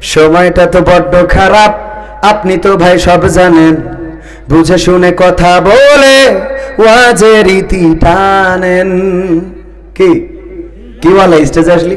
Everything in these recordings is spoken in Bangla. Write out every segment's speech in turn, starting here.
সময়টা তো বড্ড খারাপ। আপনি তো ভাই সব জানেন। বুঝে শুনে কথা বলে ওয়াজে রীতি টানেন। কি? কি বলে স্টেজে আসলি?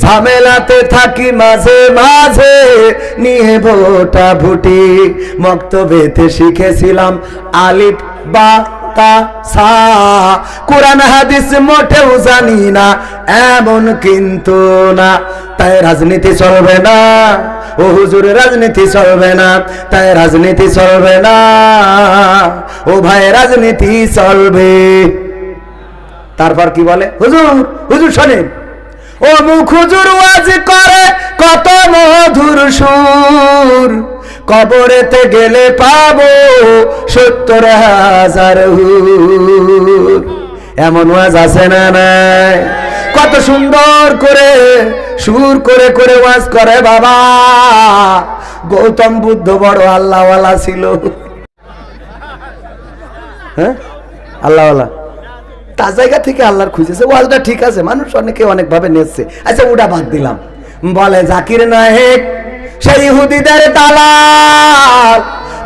ঝামেলাতে থাকি মাঝে মাঝে, নিয়ে ভোটা ভুটি। মক্তবেতে শিখেছিলাম আলিফ, বা, তা, সা। কোরআন, হাদিস মোটেও জানি না, এমন কিন্তু না। তাই রাজনীতি চলবে না। ও হুজুর, রাজনীতি চলবে না। তাই রাজনীতি চলবে না। ও ভাই, রাজনীতি চলবে। তারপর কি বলে? হুজুর হুজুর শোনেন। ও মুখ হুজুর ওয়াজ করে, কত মধুর সুর। কবরেতে গেলে পাবো সত্তর হাজার হুর। এমন ওয়াজ আছে না নাই? কত সুন্দর করে, সুর করে করে ওয়াজ করে বাবা। গৌতম বুদ্ধ বড় আল্লাহওয়ালা ছিল। হ্যাঁ? আল্লাহওয়ালা। তার জায়গা থেকে আল্লাহর খুঁজেছে। ওয়াজটা ঠিক আছে, মানুষ অনেকে অনেক ভাবে নেচ্ছে আচ্ছা ওটা বাদ দিলাম। বলে, জাকির নাহেক সেই ইহুদিদের দালাল,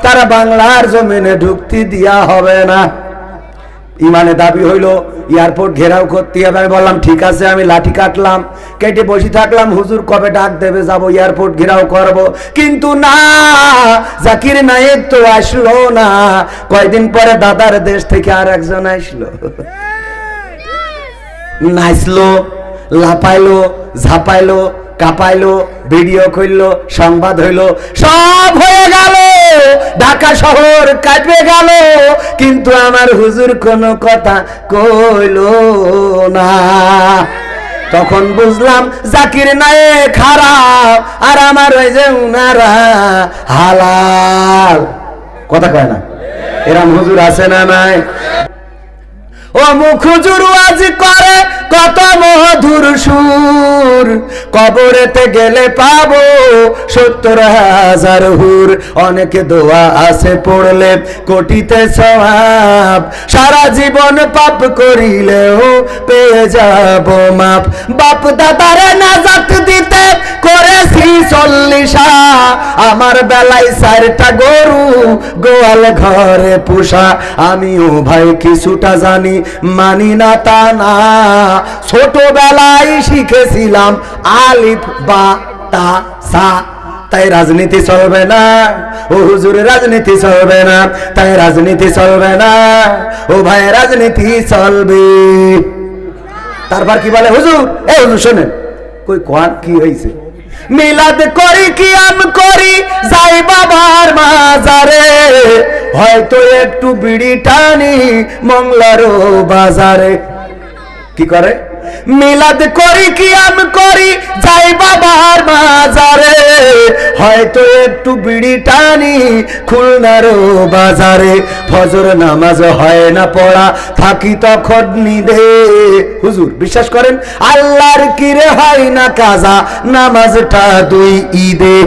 তারা বাংলার জমিনে ঢুকতে দিয়া হবে না। ইমানে দাবি হইল, এয়ারপোর্ট ঘেরাও করতে। হবে আমি বললাম, ঠিক আছে, আমি লাঠি কাটলাম, কেটে বসে থাকলাম, হুজুর কবে ডাক দেবে, যাব, এয়ারপোর্ট ঘেরাও করব। কিন্তু না, জাকির নায়েক তো আসলো না। কয়দিন পরে দাদার দেশ থেকে আর একজন আসলো। নাচলো লাপাইলো, ঝাপাইলো, কাপাইলো, ভিডিও খুললো সংবাদ হইল, সব হয়ে গেল। ঢাকা শহর কাটবে গেল। কিন্তু আমার হুজুর কোনো কথা কইলো না। তখন বুঝলাম জাকির নায়ে খারাপ আর আমার ওই যে উনারা হালাল। কথা কয় না? এরম হুজুর আছে না নাই? ও মুখুজুর আজ করে কত মধুর সুর। কবরেতে গেলে পাবো সত্তর হাজার হুর। অনেকে দোয়া আছে পড়লে কোটিতে সওয়াব। সারা জীবন পাপ করিলেও পেয়ে যাব মাপ। বাপ দাদারে নাজাত দিতে করেছি চল্লিশা। আমার বেলায় চারটা গরু গোয়াল ঘরে পোষা। আমিও ভাই কিছুটা জানি মানি না তা না। ছোটবেলায় শিখেছিলাম আলিফ, বা, তা, সা। তাই রাজনীতি চলবে না। ও হুজুর, রাজনীতি চলবে না। তাই রাজনীতি চলবে না। ও ভাই, রাজনীতি চলবে। তারপর কি বলে হুজুর? এ হুজুর, শোনেন। কই কোয়ান কি হয়েছে মিলাদ করি কি আম করি, যাই বাবার মাজারে। হয়তো একটু বিড়ি টানি মংলারও বাজারে। কি করে? মিলাদ করি কি আম করি, যাই বাবার মাজারে। হয়তো একটু বিড়ি টানি খুলনারও বাজারে। ফজর নামাজ হয় না পড়া, থাকি তখন নিদে। হুজুর, বিশ্বাস করেন? আল্লাহর কিরে হয় না কাজা, নামাজটা দুই ঈদে।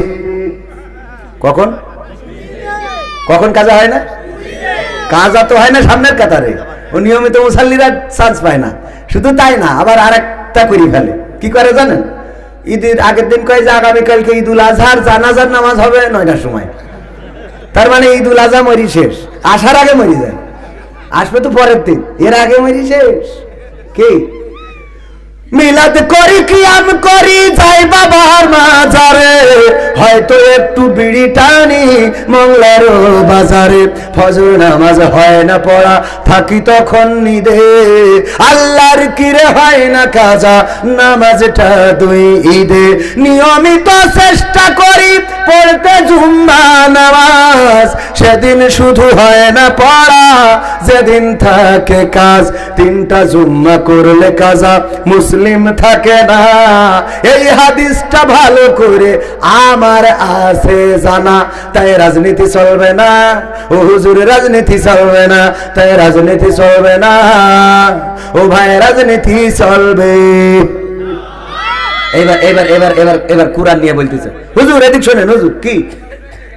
কখন? কখন কাজা হয় না? কাজা তো হয় না সামনের কাতারে। ও নিয়মিত মুসাল্লিরা চান্স পায় না। শুধু তাই না, আবার আরেকটা করি ফেলে। কি করে জানেন? ঈদের আগের দিন কয় যে আগামীকালকে ঈদুল আজহার জানাজার নামাজ হবে নয়টার সময়। তার মানে ঈদুল আজহা মরি শেষ। আসার আগে মরি যায়। আসবে তো পরের দিন। এর আগে মরি শেষ। কি? মিলাদ করি কি আম করি, যাই বাবার মাজারে। হয়তো একটু বিড়ি টানি মংলার বাজারে। ফজর নামাজ হয় না পড়া, থাকি তখন নিদে। আল্লাহর কিরে হয় না কাজা, নামাজটা দুই ঈদে। নিয়মিত চেষ্টা করি পড়তে জুম্মা নামাজ। সেদিন শুধু হয় না পড়া, যেদিন থাকে কাজ। তিনটা জুম্মা করলে কাজা, মুসলিম মুসলিম থাকে না। এই হাদিসটা ভালো করে আমার আছে জানা। তাই রাজনীতি চলবে না। ও হুজুর, রাজনীতি চলবে না। তাই রাজনীতি চলবে না। ও ভাই, রাজনীতি চলবে। এবার এবার এবার এবার এবার কোরআন নিয়ে বলতেছে। হুজুর, এদিক শোনেন, হুজুর, কি?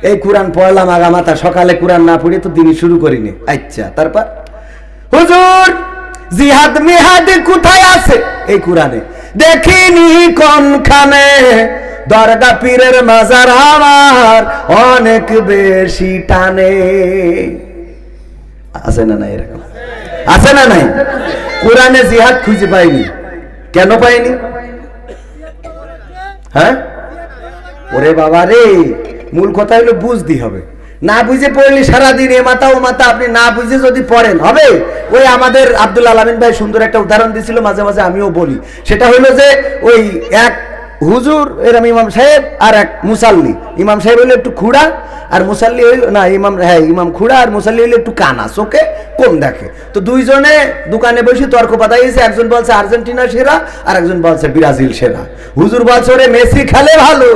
এই কোরআন পড়লাম আগা মাথা, সকালে কোরআন না পড়ে তো দিনই শুরু করিনি। আচ্ছা তারপর? হুজুর জিহাদ মিহাদ কোথায় আছে? এই কোরআনে। দেখিনি কোনখানে? দরগা পীরের মাজার আমার অনেক বেশি টানে। আছে না নাই এরকম? আছে না নাই? কোরআনে জিহাদ খুঁজে পাইনি। কেন পাইনি? হ্যাঁ? ওরে বাবা রে, মূল কথা হলো বুঝতে হবে। না বুঝে পড়লে সারাদিন এ মাথা ও মাথা আপনি না বুঝে যদি পড়েন, হবে? ওই আমাদের আব্দুল আলমিন ভাই সুন্দর একটা উদাহরণ দিছিল, মাঝে মাঝে আমিও বলি। সেটা হলো যে, ওই এক হুজুর, এরম ইমাম সাহেব আর এক মুসাল্লি। ইমাম সাহেব হলো একটু খুঁড়া আর মুসাল্লি হইল না, ইমাম হ্যাঁ ইমাম খুঁড়া আর মুসাল্লি হইল একটু কানা চোখে কম দেখে। তো দুইজনে দোকানে বসে তর্ক পাতাইছে একজন বলছে আর্জেন্টিনা সেরা আর একজন বলছে ব্রাজিল সেরা। হুজুর বলছে, ওরে মেসি খেলে ভালো।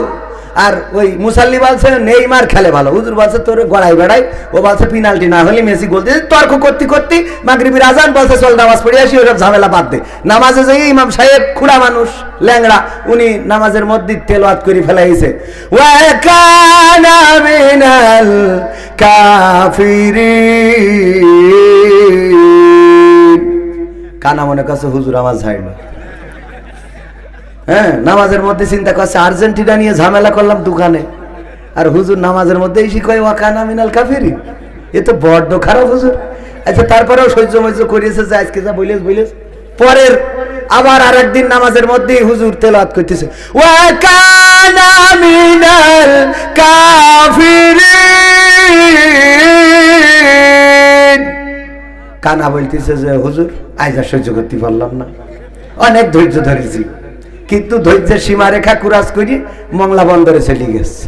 আর ওই মুসাল্লি বলছে, নেইমার খেলে ভালো। হুজুর বলছে, তোর গড়াই বেড়াই। ও বলছে পেনাল্টি না হলে মেসি গোল দিয়ে তর্ক করতে করতে মাগরিবির আজান বলছে, চল নামাজ পড়ে আসি ওসব ঝামেলা বাদ দে। নামাজে যাই ইমাম সাহেব, খুড়া মানুষ, ল্যাংড়া, উনি নামাজের মধ্যে তেল তেলওয়াত করে ফেলাইছে। কানা মনে কাছে হুজুর আমার ঝাইলো হ্যাঁ নামাজের মধ্যে চিন্তা করছে, আর্জেন্টিনা নিয়ে ঝামেলা করলাম দোকানে। আর হুজুর নামাজের মধ্যে এসে কয় ওয়াকানা মিনাল কাফেরি এ তো বড্ড খারাপ হুজুর। আচ্ছা তারপরেও সহ্য মহ্য করিয়েছে, যে আজকে যা বলিস বলিস। পরের, আবার আর একদিন নামাজের মধ্যে হুজুর তেলাত করতেছে ওয়াকানা মিনাল কাফিরিন? কানা বলতেছে যে, হুজুর আর সহ্য করতে পারলাম না। অনেক ধৈর্য ধরেছি। কিন্তু ধৈর্যের সীমারেখা কুরাজ করি মংলা বন্দরে চলে গেছে।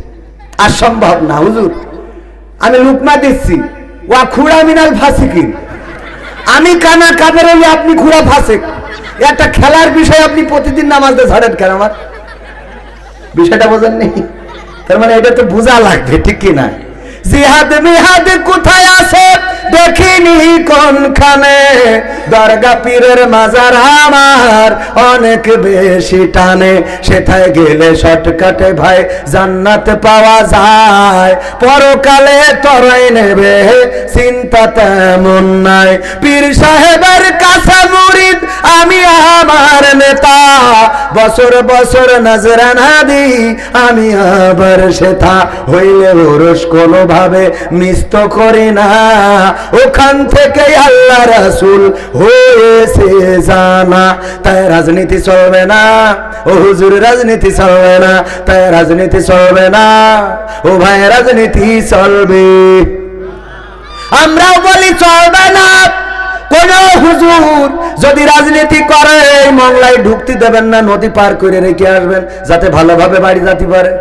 আর সম্ভব না, হুজুর। আমি লুকমা দিচ্ছি। ওয়া খুড়া মিনাল ফাসিকিন। আমি কানা কাপের হলে আপনি খুড়া ফাসেক। একটা খেলার বিষয় আপনি প্রতিদিন নামাজ দিয়ে ঝাড়েন কেন আমার? বিষয়টা বোঝেন নেই তার মানে এটা তো বোঝা লাগবে, ঠিক কি না? জিহাদ মিহাদ কোথায় আছে? দেখিনি কোনখানে। দরগা পীরের মাজার আমার অনেক বেশি টানে। সেথায় গেলে শর্টকাটে ভাই জান্নাত পাওয়া যায়। পরকালে তরাই নেবে, চিন্তা তেমন নাই। পীর সাহেবের কাছে মুরিদ, আমি আমার নেতা। বছর বছর নজরানা দি আমি আবার সেথা। হইলে ওরস কোনোভাবে মিস্ত করি না। ওখান থেকে আল্লাহ রাসুল হয়েছে জানা, তাই রাজনীতি চলবে না। ও হুজুর, রাজনীতি চলবে না। তাই রাজনীতি চলবে না। ও ভাই, রাজনীতি চলবে। আমরাও বলি চলবে না। কোন হুজুর যদি রাজনীতি করে, এই মংলায় ঢুকতে দেবেন না, নদী পার করে রেখে আসবেন, যাতে ভালোভাবে বাড়ি যাতে পারে।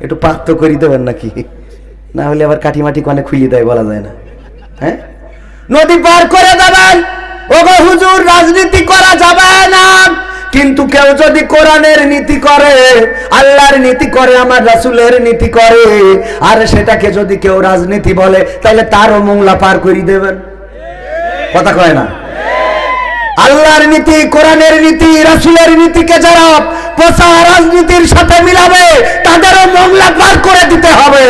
একটু পাত্র করে দেবেন নাকি? না হলে আবার কাঠি মাটি কনে খুলিয়ে দেয় বলা যায় না। হ্যাঁ? নদী পার করে দেবেন। ওগো হুজুর, রাজনীতি করা যাবে না। কিন্তু কেউ যদি কোরআনের নীতি করে, আল্লাহর নীতি করে, আমার রাসুলের নীতি করে, আর সেটাকে যদি কেউ রাজনীতি বলে, তাহলে তারও মোংলা পার করে দেবেন। কথা কয় না? আল্লাহর নীতি, কোরআনের নীতি, রাসুলের নীতিকে যারা পচা রাজনীতির সাথে মিলাবে, তাদেরও মোংলা পার করে দিতে হবে।